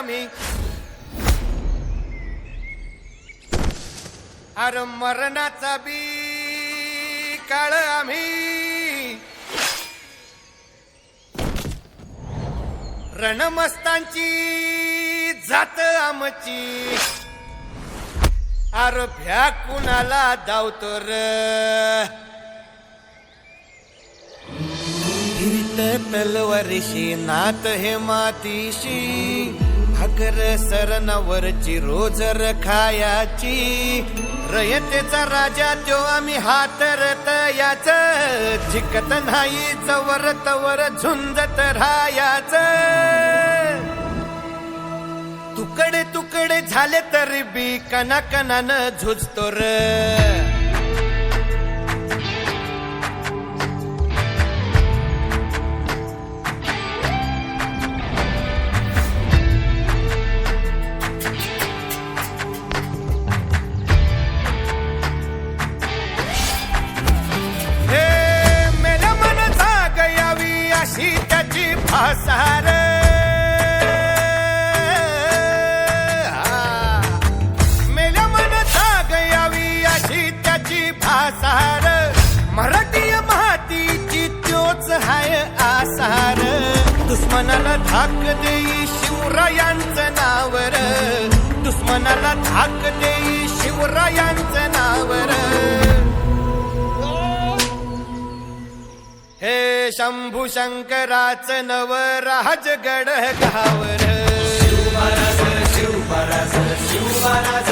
आम्ही. अरे मरणाचा बी काळ आम्ही. रणमस्तांची जात आमची. अरे भ्या कुणाला धावतो र तलवारीशी नात हे मातीशी. भाकर सरनावरची रोजर रखायाची. रयतेचा राजा त्यो आम्ही हातरत याच. जिकत नाही चवर तवर झुंजत राहायाच. तुकडे तुकडे झाले तरी बी कना कनान झुजतो र. मराठी मातीची त्योच हाय आसार. दुश्मनाला धाक देई शिवरायांचं नावर. दुश्मनाला धाक देई शिवरायांचं नावर. हे शंभू शंकराचं नव राजगड गावर. शिवराज शिवराज शिवराज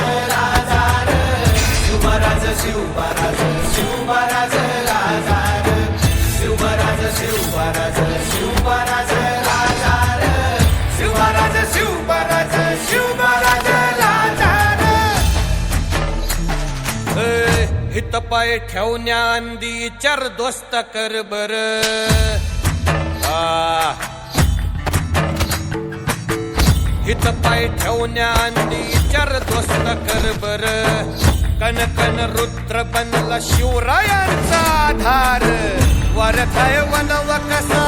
राजार ए, हित पाय ठेवण्या अंदी चर दोस्त कर बर. हित पाय ठेवण्या अंदी चर दोस्त कर बर. कन कन रुद्र बनला शिवरायांचा आधार. वरथाय वनव कसा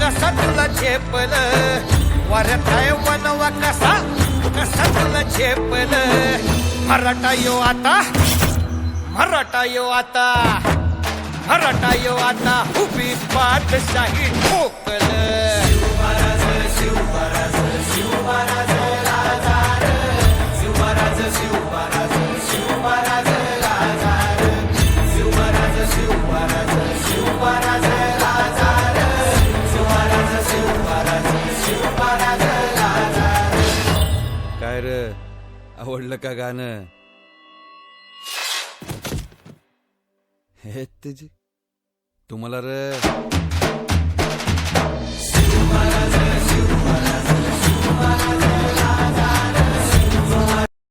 कसा तुला झेपल? वरथाय वनव कसा कसा तुला झेपल? मराठा यो आता मराठा यो आता मराठा यो आता उभी पाठशाही ठोकल. काय र आवडलं का गाणं? हे तेजी तुम्हाला र